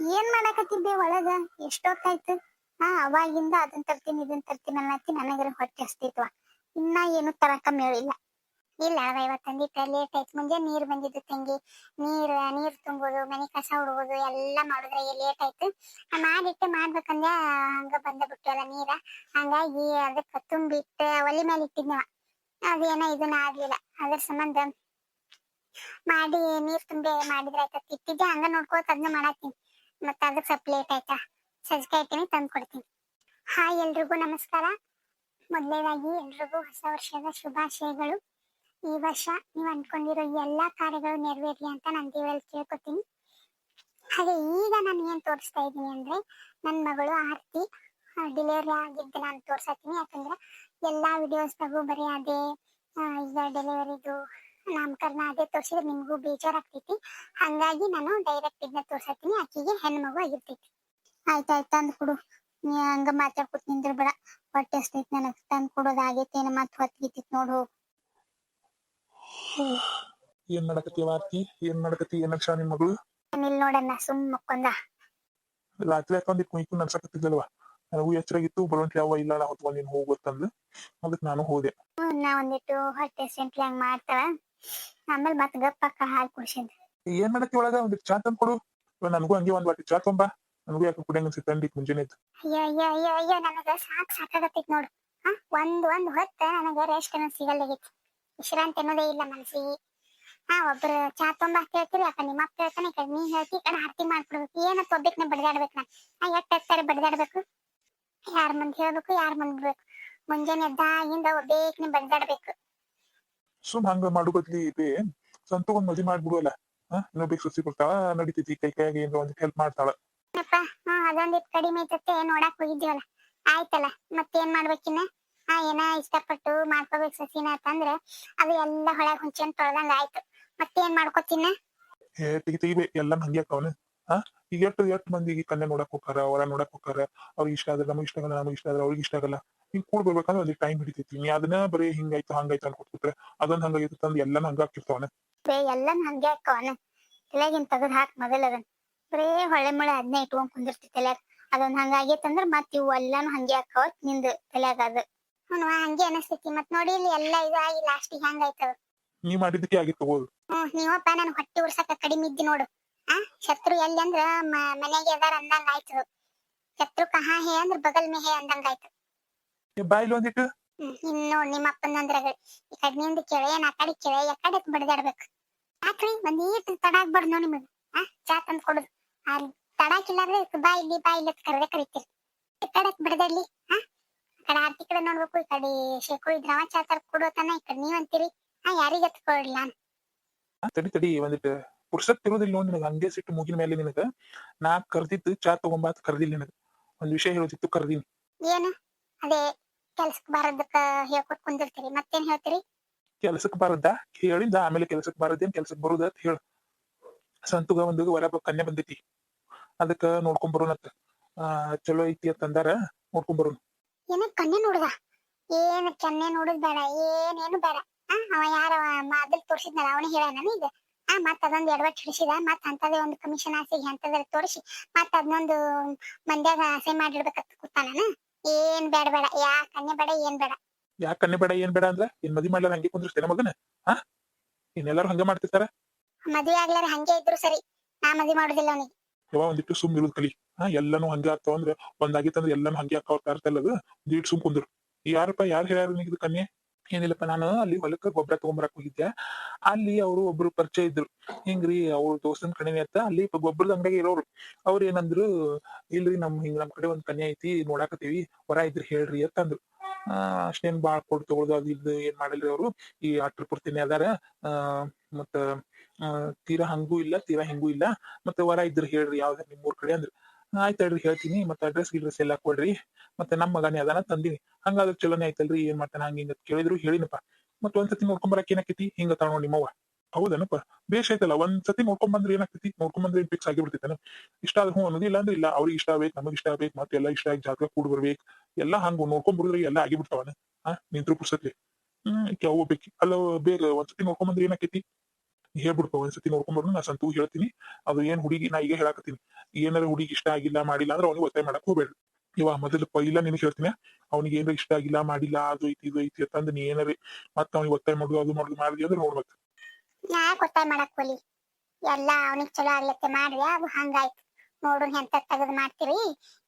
ಏನ್ ಮಾಡಕತ್ತಿದ್ದೆ ಒಳಗ? ಎಷ್ಟೊತ್ತಾಯ್ತು? ಹಾ, ಅವಾಗಿಂದ ಅದನ್ ತರ್ತೀನಿ, ಇದನ್ ತರ್ತೀನಿ ಅನ್ನತ್ತಿ ನನಗರ ಹೊಟ್ಟೆ ಹಸ್ತಿತ್ವ. ಇನ್ನ ಏನು ತರಕ ಮೇಳಿಲ್ಲ ಇಲ್ಲ ಇವತ್ತಂದಿಟ್ಟ ಲೇಟ್ ಆಯ್ತು. ಮುಂಜಾನೆ ನೀರ್ ಬಂದಿದ್ದು ತಂಗಿ. ನೀರ್ ನೀರ್ ತುಂಬೋದು, ಮನೆ ಕಸ ಹುಡುಗೋದು ಎಲ್ಲಾ ಮಾಡಿದ್ರೆ ಲೇಟ್ ಆಯ್ತು. ಮಾಡಿಟ್ಟೆ ಮಾಡ್ಬೇಕಂದ್ರೆ ಹಂಗ ಬಂದ ಬಿಟ್ಟಲ್ಲ ನೀರ. ಹಂಗಾಗಿ ಅದಕ್ಕ ತುಂಬಿಟ್ಟ, ಒಲಿ ಮೇಲೆ ಇಟ್ಟಿದ್ನವ. ಅದೇನೋ ಇದನ್ನ ಆಗ್ಲಿಲ್ಲ. ಅದ್ರ ಸಂಬಂಧ ಮಾಡಿ ನೀರ್ ತುಂಬಿ ಮಾಡಿದ್ರೆ ಆಯ್ತತ್. ತಿಟ್ಟಿದ್ದೆ ಹಂಗ ನೋಡ್ಕೋತ ಅದನ್ನ ಮಾಡತ್ತೀನಿ. ಮತ್ತ ಅದಕ್ಕೆ ಸ್ವಲ್ಪ ಲೇಟ್ ಆಯ್ತಾ? ಸಜ್ಜಿಗೆ ತಂದು ಕೊಡ್ತೀನಿ. ಹಾಯ್ ಎಲ್ರಿಗೂ ನಮಸ್ಕಾರ. ಮೊದಲನೇದಾಗಿ ಎಲ್ರಿಗೂ ಹೊಸ ವರ್ಷದ ಶುಭಾಶಯಗಳು. ಈ ವರ್ಷ ನೀವು ಅನ್ಕೊಂಡಿರೋ ಎಲ್ಲಾ ಕಾರ್ಯಗಳು ನೆರವೇರಿ ಅಂತ ನಾನು ದೇವರಲ್ಲಿ ಕೇಳ್ಕೊತೀನಿ. ಹಾಗೆ ಈಗ ನಾನು ಏನ್ ತೋರಿಸ್ತಾ ಇದ್ದೀನಿ ಅಂದ್ರೆ ನನ್ನ ಮಗಳು ಆರತಿ ಡೆಲಿವರಿ ಆಗಿದ್ದು ನಾನು ತೋರ್ಸತ್ತೀನಿ ಯಾಕಂದ್ರೆ ಎಲ್ಲಾ ವಿಡಿಯೋಸ್ದಾಗೂ ಬರೀ ಅದೇ ಈಗ ಡೆಲಿವರಿದು ನಾಮಕರಣ ಅದೇ ತೋರಿಸಿದ್ರೆ ನಿಮಗೂ ಬೇಜಾರಾಗ್ತೈತಿ. ಹಂಗಾಗಿ ನಾನು ಡೈರೆಕ್ಟ್ ಇದನ್ನ ತೋರ್ಸತ್ತೀನಿ ಆಕಿಗೆ ಹೆಣ್ಣು ಮಗು ಆಗಿರ್ತೈತಿ ಆಯ್ತಾಯ್ತು ತಂದು ಕೊಡು. ನೀ ಹಂಗ ಮಾತಾಡ್ಕೊತ ನಿಂದ್ರ ಬೇಡ ಹೊಟ್ಟೆ ಎಷ್ಟೈತಿ ನನಗೆ. ತಂದು ಕೊಡೋದು ಏನ ಮತ್ ಹೊತ್ತಿಗಿತ್ತಿತ್ತು ನೋಡು ಹೋಗು. ಏನ್ ಮಾಡಕತ್ತಿ ಆರ್ತಿ ಏನ್ ಮಾಡಕತ್ತಿ ಏನಕ್ಷ ನಿನ್ ಮಗಳು? ನಿಲ್ ನೋಡಣ್ಣ ಸುಮ್ ಮಕ್ಕೊಂದ. ರಾತ್ರಿ ಹಾಕೊಂಡ್ ಕುಯ್ಕು ನಡ್ಸಕತ್ತಿದ್ದಲ್ವಾ ನನಗೂ ಎಚ್ಚರಾಗಿತ್ತು ಬರುವಂತ ಯಾವ ಇಲ್ಲ ನಾ ಹೊತ್ಕೊಂಡ್ ನೀನ್ ಹೋಗ್ಬೇಕಂದು ಅದಕ್ ನಾನು ಹೋದೆ. ನಾ ಒಂದಿಟ್ಟು ಹೊಟ್ಟೆ ಸೆಂಟ್ಲಿ ಹಂಗ್ ಮಾಡ್ತಾಳ ಆಮೇಲೆ ಮತ್ ಗಪ್ಪಕ್ಕ ಹಾಲ್ ಕುಡ್ಸಿದ್ ಏನ್ ಮಾಡಕ್ಕೆ ಒಳಗ? ಒಂದ್ ಚಾ ತಂದ್ ಕೊಡು. ನನಗೂ ಹಂಗೆ ಒಂದ್ ವಾಟಿ ಚಾ ತೊಂಬ ನನಗೂ ಯಾಕೆ ಕುಡಿಯಂಗ ಅನ್ಸುತ್ತೆ. ಮುಂಜಾನೆ ಇತ್ತು ಅಯ್ಯೋ ಅಯ್ಯೋ ಅಯ್ಯೋ ಅಯ್ಯೋ ನನಗ ಸಾಕ್ ಸಾಕಾಗತ್ತೈತ್ ನೋಡು. ಹಾ? ಒಂದ್ ಒಂದ್ ಹೊತ್ತ ನನಗ ರೆಸ್ಟ್ ಅನ್ನೋ ಸಿಗಲ್ಲಾಗೈತಿ ವಿಶ್ರಾಂತಿ ಅನ್ನೋದೇ ಇಲ್ಲ ಮನಸ್ಸಿ ಹಾ ಒಬ್ರು ಚಾ ತೊಂಬ ಹೇಳ್ತೀರಿ ಯಾಕ ನಿಮ್ಮ ಅಪ್ಪ ಹೇಳ್ತಾನೆ ಕಡೆ ನೀ ಹೇಳ್ತಿ ಕಡೆ ಹರ್ತಿ ಮಾಡ್ಕೊಡ್ಬೇಕು. ಏನ ತೊಬ್ಬೇಕು ನಾ ನಾ ನಾ ಎಟ್ ಎತ್ತಾರೆ ಬಡಿದಾಡ್ಬೇಕು? ಯಾರ ಮಂದಿ ಹೇಳ್ಬೇಕು ಯಾರ ಮಂದಿ ಬಿಡ್ಬೇಕು? ಮುಂಜಾನೆ ಎದ್ದಾಗಿಂದ ಒಬ್ಬೇಕ್ನೆ ಬಡ್ದಾಡ್ಬೇಕು. ಸುಮ್ ಹಂಗ ಮಾಡು ಬದ್ಲಿ ಇದೆ ಸಂತು ಒಂದ್ ಮದ್ವಿ ಮಾಡ್ಬಿಡುವಲ್ಲ. ಹಾ? ಸುಸಿ ಸೊಸಿ ಬರ್ತಾಳ ನಡಿತೈತಿ. ಕೈ ಕೈಯಾಗಿ ಏನ್ರ ಒಂದ್ ಹೆಲ್ಪ್ ಮಾಡ್ತಾಳ. ಅದೊಂದಿಟ್ ಕಡಿಮೆ ಐತತ್ತೆ ನೋಡಕ್ ಹೋಗಿದ್ದೀವಲ್ಲ. ಆಯ್ತಲ್ಲ ಮತ್ತೇನ್ ಮಾಡ್ಬೇಕಿನ್ನ ಹಾ ಏನ ಇಷ್ಟಪಟ್ಟು ಮಾಡ್ಕೋಬೇಕು ಸಸಿನ ಅಂತಂದ್ರ ಅದು ಎಲ್ಲ ಹೊಳಗ್ ಹುಂಚೆನ್ ತೊಳ್ದಂಗ ಆಯ್ತು. ಮತ್ತೇನ್ ಮಾಡ್ಕೋತಿನ? ಹೇ ತೆಗಿ ತೆಗಿಬೇ ಎಲ್ಲಾನು ಹಂಗೆ ಆಕವನ ಹಾ ಈಗ ಎಷ್ಟು ಎಷ್ಟು ಮಂದಿಗೆ ಕನ್ಯಾ ನೋಡಕ್ ಹೋಗಾರ ಹೊರ ನೋಡಕ್ ಹೋಗಾರ ಅವ್ರಿಗೆ ಇಷ್ಟ ಆದ್ರೆ ನಮ್ಗೆ ಇಷ್ಟ ಆಗಲ್ಲ ನಮ್ಗೆ ಇಷ್ಟ ಆದ್ರೆ ಅವ್ರಿಗೆ ಇಷ್ಟ ಆಗಲ್ಲ. ಹಿಂಗ್ ಕೂಡ್ ಬರ್ಬೇಕಂದ್ರೆ ಅಲ್ಲಿ ಟೈಮ್ ಹಿಡಿತೈತಿ. ನೀ ಅದನ್ನ ಬರೀ ಹಿಂಗಾಯ್ತು ಹಂಗಾಯ್ತು ಅನ್ಕೊಟ್ಬಿಟ್ರೆ ಅದೊಂದ್ ಹಂಗಾಗಿತ್ತು ತಂದ್ ಎಲ್ಲಾನು ಹಂಗ ಹಾಕಿರ್ತಾವನ ಬೇ ಎಲ್ಲಾನು ಹಂಗೆ ಹಾಕವನ ತಲೆಗಿನ್ ತೆಗದ್ ಹಾಕ್ ಮೊದಲ ಅದನ್. ಬರೇ ಹೊಳೆ ಮಳೆ ಅದನ್ನೇ ಇಟ್ಕೊಂಡ್ ಕುಂದಿರ್ತಿ ತಲ್ಯಾಗ. ಅದೊಂದ್ ಹಂಗಾಗೈತಂದ್ರ ಮತ್ ಇವು ಎಲ್ಲಾನು ಹಂಗೆ ಹಾಕವ ನಿಂದ ತಲ್ಯಾಗ ಅದು. ಹ್ಞೂ ಹಂಗೆ ಅನಸ್ತೈತಿ. ಮತ್ ನೋಡಿ ಇಲ್ಲಿ ಎಲ್ಲ ಇದಾಗಿ ಲಾಸ್ಟಿಗೆ ಹಂಗಾಯ್ತದ ನೀ ಮಾಡಿದ್ದಕ್ಕೆ ಆಗಿತ್ತು ಹ್ಞೂ ನೀವಪ್ಪ ನನ್ ಹೊಟ್ಟಿ ಉರ್ಸಕ ಕಡಿಮೆ ಇದ್ದಿ ನೋಡು. ಆ ಶತ್ರು ಎಲ್ಲಿ ಅಂದ್ರ ಮನೆಗೆ ಅದಾರ ಅಂದಂಗ ಆಯ್ತು. ಶತ್ರು ಕಹಾ ಹೇ ಅಂದ್ರ ಬಗಲ್ ಮೇ ಹೇ ಅಂದಂಗ ಆಯ್ತು. ಬಾಯಿಲ್ ಒಂದಿಟ್ಟು ಹ್ಮ್ ಇನ್ ನೋಡ್ ನಿಮ್ಮ ಅಪ್ಪನಂದ್ರಾಗ ಈ ಕಡೆ ನಿಂದ ಕೇಳೆ ಏನ್ ಆ ಕಡೆ ಕೇಳೆ ಯಾಕಡೆ ಬಡ್ದಾಡ್ಬೇಕು. ಯಾಕ್ರಿ? ಒಂದ್ ಈಟ್ ತಡ ಆಗ್ಬಾರ್ದು ನೋಡಿ ನಿಮಗ್. ಆ ಚಾ ತಂದ್ ಕೊಡುದು. ಆ ತಡಾಕಿಲ್ಲಾದ್ರೆ ಬಾ ಇಲ್ಲಿ ಬಾ ಇಲ್ಲಿ ಕರೆದೇ ಕರಿತೀರಿ. ಈ ಕಡೆ ಬಡದಾಡ್ಲಿ ಆ? ಕಡೆ ಆರ್ತಿ ಕಡೆ ನೋಡ್ಬೇಕು ಈ ಕಡೆ ಶೇಕು ಇದ್ರವ ಚಾ ತರ ಕೊಡೋತನ ಈ ಕಡೆ ನೀವ್ ಅಂತೀರಿ ಆ ಯಾರಿಗ ಕೊಡ್ಲಿಲ್ಲ ಆ, ತಡಿ ತಡಿ ಒಂದಿಟ್ಟು ಪುರ್ಸತ್ ಇರೋದಿಲ್ಲ ನಿನಗ. ಹಂಗೆ ಸಿಟ್ಟು ಮುಗಿನ ಮೇಲೆ ನಿನಗ. ನಾ ಕರ್ದಿತ್ತು ಚಾ ತಗೊಂಬಾತ್ ಕರ್ದಿಲ್ಲ ನಿನಗ. ಒಂದ್ ವಿಷಯ ಹೇಳೋದಿತ್ತು ಕರ್ದೀನಿ. ಏನು? ಅದೇ ಕೆಲ್ಸಕ್ ಬಾರದಕ್ಕ ಹೇಳ್ಕೊಟ್ ಕುಂದಿರ್ತೀರಿ. ಮತ್ತೇನ್ ಹೇಳ್ತೀರಿ? ಕೆಲ್ಸಕ್ ಬಾರದ್ದ? ಹೇಳಿಂದ ಆಮೇಲೆ ಕೆಲ್ಸಕ್ ಬಾರದೇನ್? ಕೆಲ್ಸಕ್ ಬರುದ ಅಂತ ಹೇಳ. ಸಂತುಗ ಒಂದು ವರ ಕನ್ಯಾ ಬಂದೈತಿ. ಅದಕ್ಕ ನೋಡ್ಕೊಂಡ್ ಬರೋಣತ್ತ ಆ ಚಲೋ ಐತಿ ಅಂತಂದಾರ ನೋಡ್ಕೊಂಡ್ ಬರೋಣ. ಏನ ಕನ್ಯೆ ನೋಡ್ದ? ಏನ್ ಕನ್ಯೆ ನೋಡುದ್ ಬೇಡ. ಏನೇನು ಬೇಡ. ಅವ ಯಾರ ಮಾದಲ್ ತೋರ್ಸಿದ್ನಲ್ಲ ಅವನೇ ಹೇಳ ಈಗ ಆ ಮತ್ತ ಅದೊಂದ್ ಎಡವಟ್ ಹಿಡಿಸಿದ ಮತ್ತ ಅಂತದೇ ಒಂದು ಕಮಿಷನ್ ಆಸೆಗೆ ಅಂತದ್ರ ತೋರಿಸಿ ಮತ್ತ ಅದನ್ನೊಂದು ಮಂದ್ಯಾಗ ಆಸೆ ಮಾಡಿಡ್ಬೇಕಂತ ಕೂತಾನ ಏನ್ ಬೇಡ ಬೇಡ ಯಾ ಕನ್ಯೆ ಬೇಡ ಏನ್ ಬೇಡ. ಯಾ ಕನ್ಯ ಬೇಡ ಏನ್ ಬೇಡ ಅಂದ್ರ ಏನ್ ಮದ್ವಿ ಮಾಡ್ಲಾರ ಹಂಗೆ ಕುಂದ್ರಿಸ್ತೇನೆ ಮಗನ? ಹಾ ಇನ್ನೆಲ್ಲಾರು ಹಂಗ ಮಾಡ್ತಿರ್ತಾರ ಮದ್ವೆ ಆಗ್ಲಾರ ಹಂಗೆ ಇದ್ರು ಸರಿ ನಾ ಮದ್ವೆ ಮಾಡುದಿಲ್ಲ ಅವನಿಗೆ. ಯಾವ ಒಂದಿಟ್ಟು ಸುಮ್ ಇರೋದು ಕಲಿ. ಹಾ ಎಲ್ಲಾನು ಹಂಗೆ ಆಗ್ತಾವ ಅಂದ್ರ ಒಂದಾಗಿತ್ತಂದ್ರ ಎಲ್ಲಾನು ಹಂಗೆ ಆಕಾವ್ ಅಲ್ಲದು ಒಂದಿಟ್ಟು ಸುಮ್ ಕುಂದ್ರು. ಯಾರಪ್ಪ ಯಾರು ಹೇಳ್ಯಾರ ನಿಗಿದ ಕನ್ಯೆ ಏನಿಲ್ಲಪ್ಪ ನಾನು ಅಲ್ಲಿ ಹೊಲಕ್ಕ ಗೊಬ್ಬರ ತಗೊಂಬರಕ್ ಹೋಗಿದ್ದೆ. ಅಲ್ಲಿ ಅವರು ಒಬ್ರು ಪರಿಚಯ ಇದ್ರು. ಹಿಂಗ್ರಿ ಅವ್ರ ದೋಸ್ತನ್ ಕಡೆನೇ ಅಂತ. ಅಲ್ಲಿ ಗೊಬ್ಬರದ ಅಂಗಡಿಗೆ ಇರೋರು. ಅವ್ರ ಏನಂದ್ರು, ಇಲ್ರಿ ನಮ್, ಹಿಂಗ್ ನಮ್ ಕಡೆ ಒಂದ್ ಕನ್ಯಾ ಐತಿ, ನೋಡಾಕತ್ತೀವಿ, ಹೊರ ಇದ್ರಿ ಹೇಳ್ರಿ ಅಂತಂದ್ರು ಆ, ಅಷ್ಟೇನ್ ಬಾಳ್ ಕೊಡ್ ತಗೊಳ್ದು, ಅದು ಇದು ಏನ್ ಮಾಡಲ್ರಿ ಅವ್ರು. ಈ ಅಟ್ರ ಪೂರ್ತಿನೇ ಅದಾರ. ಆ, ಮತ್ತ ತೀರಾ ಹಂಗೂ ಇಲ್ಲ, ತೀರಾ ಹಿಂಗೂ ಇಲ್ಲ. ಮತ್ತೆ ಹೊರ ಇದ್ರ ಹೇಳ್ರಿ, ಯಾವ್ದಾರ ನಿಮ್ ಊರ್ ಕಡೆ ಅಂದ್ರು. ಆಯ್ತ್ ಹೇಳ್ರಿ ಹೇಳ್ತೀನಿ, ಮತ್ತೆ ಅಡ್ರೆಸ್ ಗಿಡ್ರೆಸ್ ಎಲ್ಲ ಕೊಡ್ರಿ, ಮತ್ತೆ ನಮ್ಮ ಮಗನೇ ಅದಾನ ತಂದಿನಿ. ಹಂಗಾದ್ರೆ ಚಲೋನೇ ಆಯ್ತಲ್ರಿ, ಏನ್ ಮಾಡ್ತಾನ, ಹಂಗ ಹಿಂಗ ಕೇಳಿದ್ರು, ಹೇಳಿನಪ್ಪ. ಮತ್ತೆ ಒಂದ್ಸತಿ ನೋಡ್ಕೊಂಬರಕ್ ಏನಾಕೈತಿ ಹಿಂಗ ನೋಡಿ ನಿಮ್ಮವ್ವ. ಹೌದನಪ್ಪ? ಬೇಷ್ ಐತಲ್ಲ ಒಂದ್ಸತಿ ನೋಡ್ಕೊಂಡ್ ಬಂದ್ರೆ ಏನಾಗ್ತೈತಿ? ನೋಡ್ಕೊಂಡ್ ಬಂದ್ರೆ ಫಿಕ್ಸ್ ಆಗಿಬಿಡ್ತೈತನ? ಇಷ್ಟ ಆದ್ರೆ ಹ್ಞೂ ಅನ್ನೋದಿಲ್ಲ ಅಂದ್ರೆ ಇಲ್ಲ, ಅವ್ರಿಗೆ ಇಷ್ಟ ಆಗ್ಬೇಕು, ನಮಗ್ ಇಷ್ಟ ಆಗ್ಬೇಕು, ಮತ್ತೆ ಎಲ್ಲ ಇಷ್ಟ ಆಗಿ ಜಾತ್ರೆ ಕೂಡ ಬರ್ಬೇಕು. ಎಲ್ಲ ಹಂಗ ನೋಡ್ಕೊಂಡ್ ಎಲ್ಲ ಆಗಿಬಿಡ್ತಾವನ. ಹಾ ನಿಂತ್ರು ಪುರ್ಸತ್ಲಿ ಹ್ಮ್ ಅವ್ ಬೇಕಿ ಅಲ್ಲ, ಬೇಗ ಒಂದ್ಸತಿ ನೋಡ್ಕೊಂಡ್ ಬಂದ್ರೆ ಏನಾಕೈತಿ ಹೇಳ್ಬಿಡ್ಪ ಒಂದ್ಸತಿ ನೋಡ್ಕೊಂಡ್ ಬಂದ್ರು ನಾ ಸಂತೂ ಹೇಳ್ತೀನಿ. ಅದು ಏನ್ ಹುಡುಗಿ ನಾ ಈಗ ಹೇಳಾಕತ್ತೀನಿ. ಏನಾರ ಹುಡುಗಿ ಇಷ್ಟ ಆಗಿಲ್ಲ ಮಾಡಿಲ್ಲ ಅಂದ್ರೆ ಅವ್ನಿಗೆ ಒತ್ತಾಯ ಮಾಡಕ್ ಹೋಗ್ಬೇಡ. ಇವ ಮೊದಲು ಪೈಲ ನಿನಗೆ ಹೇಳ್ತೀನಿ. ಅವ್ನಿಗೆ ಏನಾರ ಇಷ್ಟ ಆಗಿಲ್ಲ ಮಾಡಿಲ್ಲ, ಅದು ಐತಿ, ಇದು ಐತಿ ಅಂತಂದ್ ನೀ ಏನಾರ ಮತ್ತ ಅವ್ನಿಗೆ ಒತ್ತಾಯ ಮಾಡುದು, ಅದು ಮಾಡುದು ಮಾಡಿದ್ವಿ ಅಂದ್ರೆ ನೋಡ್ಬೇಕು. ಯಾಕೆ ಒತ್ತಾಯ ಮಾಡಕ್ ಹೋಲಿ ಎಲ್ಲ ಅವನಿಗೆ ಚಲೋ ಆಗ್ಲತ್ತೆ ಮಾಡ್ರಿ, ಅದು ಹಂಗಾಯ್ತು. ನೋಡು ಎಂತ ತೆಗೆದು ಮಾಡ್ತೀರಿ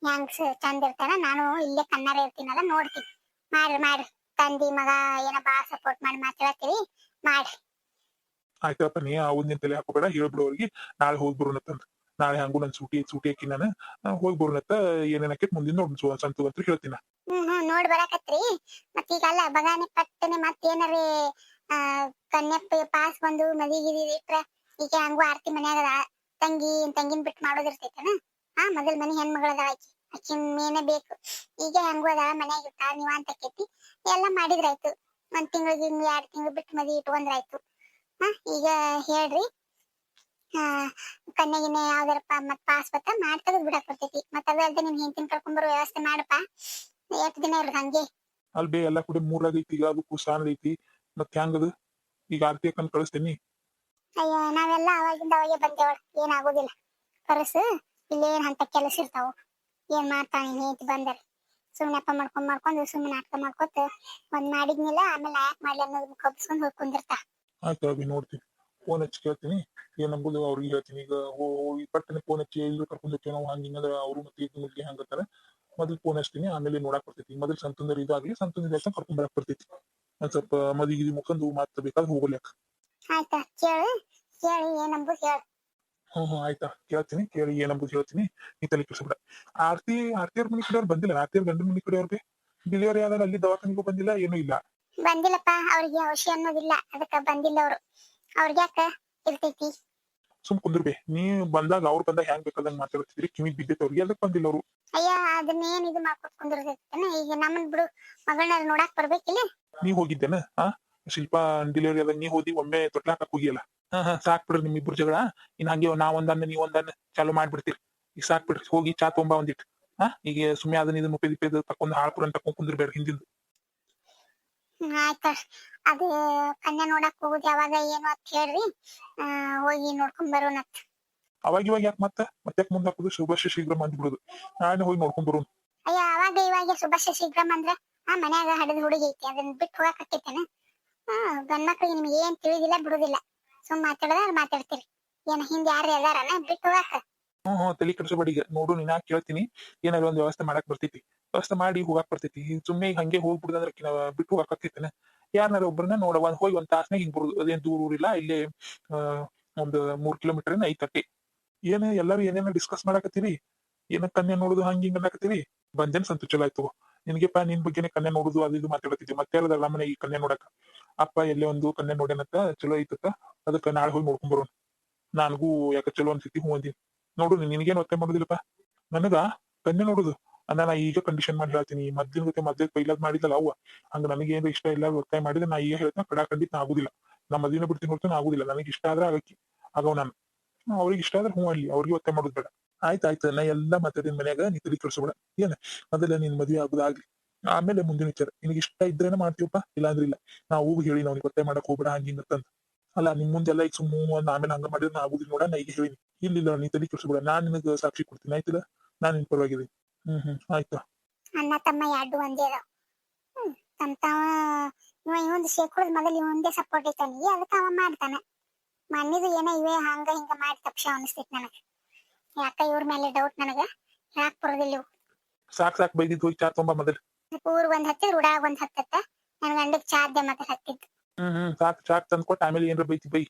ಹೆಂಗ್ ಚಂದ ಇರ್ತಾನ, ನಾನು ಇಲ್ಲೇ ಕನ್ನಡ ಇರ್ತೀನಲ್ಲ, ನೋಡ್ತೀನಿ. ಮಾಡ್ರಿ ಮಾಡ್ರಿ. ತಂದಿ ಮಗ ಏನ ಬಾಳ ಸಪೋರ್ಟ್ ಮಾಡಿ ಮಾತಾಡ್ತೀರಿ, ಮಾಡ್ರಿ. ಆಯ್ತಪ್ಪ ನೀ ಅವನ್ ನಿನ್ ತಲೆ ಹಾಕೋಬೇಡ ಹೇಳ್ಬಿಡು ಅವ್ರಿಗೆ, ನಾಳೆ ಹೋಗಿ ಬರೋಣತ್ತಂತ ನಾಳೆ ಹಂಗು ನನ್ ಸೂಟಿ ಸೂಟಿ ಹಾಕಿ ನಾನು ಹೋಗಿ ಬರೋಣತ್ತ ಏನೇನ್ ಆಕೈತ್ ಮುಂದಿನ ನೋಡ್ ಸಂತು ಅಂತ ಹೇಳ್ತೀನ. ಹ್ಮ್ ನೋಡ್ ಬರಾಕತ್ರಿ. ಮತ್ ಈಗ ಅಲ್ಲ ಬಗಾನೆ ಪಟ್ಟನೆ ಮತ್ತೇನಾರೇ ಕನ್ಯಪ್ಪ ಪಾಸ್ ಬಂದು ಮದಿ ಗಿದಿ ಈಗ ಹಂಗು ಆರ್ತಿ ಮನ್ಯಾಗ. ತಂಗಿ ತಂಗಿನ್ ಬಿಟ್ಟು ಮಾಡೋದಿರ್ತೈತನ ಹಾ, ಮೊದಲ್ ಮನಿ ಹೆಣ್ಮಗಳದ ಆಕಿ ಆಕಿನ್ ಮೇನೆ ಬೇಕು. ಈಗ ಹೆಂಗು ಅದ ಮನ್ಯಾಗ ಇರ್ತಾಳ ನೀವ ಅಂತ ಎಲ್ಲ ಮಾಡಿದ್ರಾಯ್ತು. ಒಂದ್ ತಿಂಗಳಿಗೆ ಎರಡ್ ತಿಂಗಳು ಬಿಟ್ಟು ಮದಿ ಇಟ್ಕೊಂಡ್ರಾಯ್ತು. ಹಾ ಈಗ ಹೇಳ್ರಿ. ಆ ಯಾವ್ದಾರಪ್ಪ ಮತ್ ಪಾಸ್ ಬತ್ತ ಮಾಡಿ ತೆಗೆದ್ ಬಿಡಕ್ ಬರ್ತೈತಿ. ಮತ್ತ ಅದಲ್ದೆ ನಿಮ್ ಹೆಂಡತಿನ ಕರ್ಕೊಂಡ್ ಬರೋ ವ್ಯವಸ್ಥೆ ಮಾಡಪ್ಪ. ಎಷ್ಟ್ ದಿನ ಇರೋದು ಹಂಗೆ? ಅಲ್ಲಿ ಬೇ ಎಲ್ಲಾ ಕೂಡ ಮೂರಾಗ ಐತಿ ಈಗ ಅದಕ್ಕೂ ಸಾಣ ಐತಿ. ಮತ್ ಹೆಂಗದ ಈಗ ಆರ್ತಿ ಅಕ್ಕನ್ ಕಳಿಸ್ತೇನಿ. ಅಯ್ಯ ನಾವೆಲ್ಲ ಅವಾಗಿಂದ ಅವಾಗೆ ಬಂದೇವಳ. ಏನಾಗೋದಿಲ್ಲ ಕರಸು ಇಲ್ಲೇನ್ ಅಂತ ಕೆಲಸ ಇರ್ತಾವ. ಏನ್ ಮಾಡ್ತಾನೆ ಹೇಂತಿ ಬಂದರೆ? ಸುಮ್ನೆಪ್ಪ ಮಾಡ್ಕೊಂಡ್ ಮಾಡ್ಕೊಂಡು ಸುಮ್ಮನೆ ನಾಟಕ ಮಾಡ್ಕೊತ ಒಂದ್ ಮಾಡಿದ್ನಿಲ್ಲ ಆಮೇಲೆ ಯಾಕೆ ಮಾಡ್ಲಿ ಅನ್ನೋದು ಕಬ್ಸ್ಕೊಂಡ್ ಹೋಗಿ ಕುಂದಿರ್ತಾ ಆಯ್ತು ಅಭಿ ನೋಡ್ತೀನಿ ಫೋನ್ ಹಚ್ಚಿ ಕೇಳ್ತೀನಿ. ಏನ್ ಅಂಬುದು ಅವ್ರಿಗೆ ಹೇಳ್ತೀನಿ. ಈಗ ಹೋಗಿ ಪಟ್ಟನೆ ಫೋನ್ ಹಚ್ಚಿ ಇಲ್ಲಿ ಕರ್ಕೊಂಡ್ ಹೋಗ್ತೀವಿ ನಾವು ಹಂಗ ಹಿಂಗಂದ್ರೆ ಅವರು ಮತ್ತೆ ಈಗ ಮುದ್ಗೆ ಹಂಗತ್ತಾರ ಮೊದಲು ಫೋನ್ ಹಚ್ತೀನಿ ಆಮೇಲೆ ನೋಡಕ್ ಬರ್ತೈತಿ ಮೊದಲು ಸಂತಂದ್ರ ಇದಾಗ್ಲಿ ಸಂತಂದ್ರ ಕೆಲಸ ಕರ್ಕೊಂಡ್ ಬರಕ್ ಬರ್ತೈತಿ ಒಂದ್ ಸ್ವಲ್ಪ ಮದಿ ಇದು ಮುಖಂದು ಮಾತಾಡ್ಬೇಕಾದ್ರೆ ಹೋಗ್ಲಿಕ್ ಆಯ್ತಾ ಕೇಳು ಕೇಳಿ ಏನಂಬುದು ಹೇಳು. ಹ್ಮ್ ಹ್ಮ್ ಆಯ್ತಾ. ಕೇಳ್ತೀನಿ ಕೇಳಿ ಏನಂಬುದು ಹೇಳ್ತೀನಿ. ನೀ ತಲೆ ಕೆಡಿಸ್ಬೇಡ. ಆರ್ತಿ ಆರ್ತಿಯವ್ರ ಮನೆ ಕಡೆಯವ್ರು ಬಂದಿಲ್ಲ. ಆರ್ತಿಯವ್ರ ಗಂಡನ ಮನೆ ಕಡೆಯವ್ರಿಗೆ ಡೆಲಿವರಿ ಆದಾಗ ಅಲ್ಲಿ ದವಾಖಾನಿಗೂ ಬಂದಿಲ್ಲ ಏನೂ ಇಲ್ಲ. ಬಂದಿಲ್ಲಪ್ಪ ಅವ್ರಿಗೆ ಔಷಧಿ ಅನ್ನೋದಿಲ್ಲ. ಅದಕ್ಕ ಬಂದಿಲ್ಲ ಅವ್ರು ಅವ್ರಿಗೆ ಯಾಕ ಇರ್ತೈತಿ? ಸುಮ್ ಕುಂದ್ರಬೇ ನೀ ಬಂದಾಗ ಅವ್ರು ಬಂದಾಗ ಹೆಂಗ್ ಬೇಕಾದಂಗ್ ಮಾತಾಡ್ತಿದ್ರಿ? ಕಿವಿ ಬಿದ್ದೈತೆ ಅವ್ರಿಗೆ. ಅದಕ್ಕೆ ಬಂದಿಲ್ಲ ಅವ್ರು ಅಯ್ಯ ಅದನ್ನೇನ್ ಇದು ಮಾಡ್ಕೊಟ್ ಕುಂದಿರ್ತೈತೆ ಈಗ ನಮ್ಮನ್ ಬಿಡು ಮಗಳನ್ನ ನೋಡಾಕ್ ಬರ್ಬೇಕಿಲ್ಲ? ನೀ ಹೋಗಿದ್ದೇನ? ಆ? ಶಿಲ್ಪಾ ಡಿಲಿವರಿ ಅದ ನೀ ಹೋದಿ ಒಮ್ಮೆ ತೊಟ್ಲಾಕ ಹೋಗಿಯಲ್ಲ? ಹಾ ಹಾ ಸಾಕ್ ಬಿಡ್ರಿ ನಿಮ್ ಇಬ್ರು ಜಗಳ. ಇನ್ ಹಂಗೆ ನಾ ಒಂದನ್ನ ನೀ ಒಂದನ್ನ ಚಾಲು ಮಾಡ್ಬಿಡ್ತೀರಿ. ಈಗ ಸಾಕ್ ಬಿಡ್ರಿ. ಹೋಗಿ ಚಾ ತೊಂಬ ಒಂದಿಟ್ಟು ಹಾ ಈಗ ಸುಮ್ಮನೆ ಅದನ್ನ ಇದನ್ನ ದಿಪ್ಪಿ ತಕೊಂಡ್ ಹಾಳ್ಪುರ ತಕೊಂಡ್ ಕುಂದಿರ್ಬೇಡ್ರಿ ಹಿಂದಿಂದು. ಆಯ್ತ ಅದು ಕನ್ಯಾ ನೋಡಕ್ ಹೋಗುದು ಯಾವಾಗ ಏನು ಅಂತ ಹೇಳ್ರಿ. ಆ, ಹೋಗಿ ನೋಡ್ಕೊಂಡ್ ಬರೋಣತ್ ಅವಾಗ ಇವಾಗ ಯಾಕೆ ಮತ್ತೆ? ಮತ್ತೆ ಮುಂದೆ ಹಾಕುದು? ಶುಭಾಶಯ ಶೀಘ್ರ ಬಿಡುದು ನಾಳೆ ಹೋಗಿ ನೋಡ್ಕೊಂಡ್ ಬರೋಣ. ಅಯ್ಯ ಅವಾಗ ಇವಾಗ ಸುಭಾಷ ಶೀಘ್ರಂ ಅಂದ್ರ ಆ ಮನ್ಯಾಗ ಹಡದ ಹುಡುಗಿ ಐತಿ. ಅದನ್ನ ಬಿಟ್ಟು ಹೋಗಕ್ ಆಕೈತೇನ ಹಾ ಗಂಡ್ಮಕ್ಳಿಗೆ ನಿಮ್ಗೆ ಏನ್ ತಿಳಿದಿಲ್ಲ ಬಿಡುದಿಲ್ಲ. ಸುಮ್ ಮಾತಾಡೋದ್ರ ಮಾತಾಡ್ತೀರಿ. ಏನ ಹಿಂದ್ ಯಾರು ಅದಾರನ ಬಿಟ್ಟು ಹೋಗಾಕ? ಹ್ಮ್ ಹ್ಮ್ ತಲೆ ಕೆಡಿಸಬೇಡಿ ಈಗ. ನೋಡು ನೀನಾ ಕೇಳ್ತೀನಿ? ಏನಾದ್ರು ಒಂದ್ ವ್ಯವಸ್ಥೆ ಮಾಡಕ್ ಬರ್ತೈತಿ ವ್ಯವಸ್ಥೆ ಮಾಡಿ ಹೋಗಾಕ್ ಬರ್ತೈತಿ. ಸುಮ್ನೆ ಈಗ ಹಂಗೆ ಹೋಗ್ಬಿಡುದಂದ್ರೆ ಬಿಟ್ಟು ಹೋಗಾಕ್ ಆಗ್ತೈತೇನ ಯಾರನ್ನಾರ ಒಬ್ಬರನ್ನ ನೋಡ ಒಂದ್ ಹೋಗಿ ಒಂದ್ ತಾಸ್ನಾಗ ಹಿಂಗ್ ಬರುದು. ಅದೇನ್ ದೂರ ಊರಿಲ್ಲ, ಇಲ್ಲೇ ಒಂದ್ ಮೂರ್ ಕಿಲೋಮೀಟರ್ ಏನ್ ಐತಟ್ಟೆ ಏನ, ಎಲ್ಲಾರು ಏನೇನ ಡಿಸ್ಕಸ್ ಮಾಡಾಕತ್ತೀರಿ? ಏನ ಕನ್ಯಾ ನೋಡುದು, ಹಂಗ ಹಿಂಗ ಅನ್ನಕತ್ತೀರಿ? ಬಂದೇನ್ ಸಂತು ಚಲೋ ಆಯ್ತು ನಿನ್ಗೆಪ್ಪ, ನಿನ್ ಬಗ್ಗೆನೆ ಕನ್ಯಾ ನೋಡುದು, ಅದು ಇದು ಮಾತಾಡತ್ತಿದ್ವಿ ಮತ್ತೆ ಯಾರದಲ್ಲ ಮನೆ ಈ ಕನ್ಯಾ ನೋಡಕ. ಅಪ್ಪ, ಎಲ್ಲೇ ಒಂದು ಕನ್ಯಾ ನೋಡೇನತ್ತ ಚಲೋ ಐತತ್ತ ಅದಕ್ಕ ನಾಳೆ ಹೋಗಿ ನೋಡ್ಕೊಂಡ್ ಬರೋಣ. ನನಗೂ ಯಾಕ ಚಲೋ ಅನ್ಸಿತಿ, ಹೂ ಅಂದಿ ನೋಡು, ನಿನ್ಗೇನು ಒತ್ತೆ ಮಾಡುದಿಲ್ಲಪ್ಪ. ನನಗ ಕನ್ಯಾ ನೋಡುದು. ನಾ ಈಗ ಕಂಡೀಷನ್ ಮಾಡ್ಲಾತೀನಿ ಮದ್ದಿನ ಜೊತೆ ಮದ್ದೆ ಪೈಲಾದ್ ಮಾಡಿದಲ್ಲ ಅವ್ವ. ಹಂಗ ನನಗೇನು ಇಷ್ಟ ಇಲ್ಲ, ಒತ್ತಾಯ ಮಾಡಿದ್ರೆ ನಾ ಈಗ ಹೇಳ್ತಾ ಕಡಾ ಖಂಡಿತ ನಾ ಆಗುದಿಲ್ಲ. ನಾ ಮದ್ದಿನ ಬಿಡ್ತೀನಿ ಹೊರತು ನಾ ಆಗುದಿಲ್ಲ. ನನಗೆ ಇಷ್ಟ ಆದ್ರೆ ಆಗಕ್ಕೆ ಆಗವ್ ನಾನು. ಅವ್ರಿಗೆ ಇಷ್ಟ ಆದ್ರೆ ಹ್ಞೂ ಅಲ್ಲಿ, ಅವ್ರಿಗೆ ಒತ್ತಾಯ ಮಾಡೋದು ಬೇಡ. ಆಯ್ತು ಆಯ್ತು, ನಾ ಎಲ್ಲಾ ಮಾತಾಡಿನ ಮನ್ಯಾಗ ನೀ ತಲೆ ಕೆಡಿಸ್ಬೇಡ. ಏನ? ಮೊದಲ ನಿನ್ ಮದ್ವೆ ಆಗುದಾಗ್ಲಿ ಆಮೇಲೆ ಮುಂದಿನ ವಿಚಾರ. ನಿನಗೆ ಇಷ್ಟ ಇದ್ರೇನೆ ಮಾಡ್ತೀವಪ್ಪ? ಇಲ್ಲಾಂದ್ರೆ ಇಲ್ಲ. ನಾವು ಹೇಳಿ ನಾವ್ ಒತ್ತಾಯ ಮಾಡಕ್ ಹೋಗ್ಬೇಡ ಹಂಗ ಹಿಂಗ ಅಂತಂದ್. ಅಲ್ಲ, ನಿಮ್ ಮುಂದೆಲ್ಲ ಈಗ ಸುಮ್ಮನೆ ಒಂದ್ ಆಮೇಲೆ ಹಂಗ ಮಾಡಿದ್ರೆ ನಾ ಆಗುದಿಲ್ಲ ನೋಡ, ನಾ ಈಗ ಹೇಳಿನಿ. ಇಲ್ಲ ನೀ ತಲೆ ಕೆಡಿಸ್ಬೇಡ. ನಾನ್ ನಿನಗ ಸಾಕ್ಷಿ ಕೊಡ್ತೀನಿ. ಆಯ್ತಿಲ್ಲ ನಾನ್ ನಿನ್ ಪರವಾಗಿದ್ದೀನಿ. ಹ್ಮ್ ಹ್ಮ್. ಆಯ್ತಾ. ಅಣ್ಣ ತಮ್ಮ ಎರಡು ಒಂದೇ ಅದಾವ. ಹ್ಮ್ ತಮ್ ತಾವ ಇವ ಇವಂದು ಶೇಖುಳದ್ ಮೊದಲು ಇವಂದೇ ಸಪೋರ್ಟ್ ಐತಾನೆ. ಅದಕ್ಕೆ ಅವ ಮಾಡ್ತಾನ. ಮನ್ನಿದು ಏನೋ ಇವೇ ಹಂಗ ಹಿಂಗ ಮಾಡಿ ತಪ್ಸ ಅನಿಸ್ತೈತಿ ನನಗ. ಯಾಕ ಇವ್ರ ಮೇಲೆ ಡೌಟ್ ನನಗ? ಯಾಕ ಬರೋದಿಲ್ಲ ಇವು? ಸಾಕ್ ಸಾಕ್ ಬೈದಿದ್ದು ಹೋಗಿ ಚಾ ತೊಂಬ ಮೊದಲು. ಊರ್ ಒಂದ್ ಹತ್ತಿದ್ ರೂಢಾಗ ಒಂದ್ ಹತ್ತತ್ತ. ನನ್ ಗಂಡಗ್ ಚಾದ್ದೆ ಮತ್ತೆ ಹತ್ತಿದ್ದು. ಹ್ಮ್ ಹ್ಮ್. ಸಾಕ್ ಚಾಕ್ ತಂದ್ಕೊಟ್ಟು ಆಮೇಲೆ ಏನ್ರ ಬೈತಿ ಬೈ.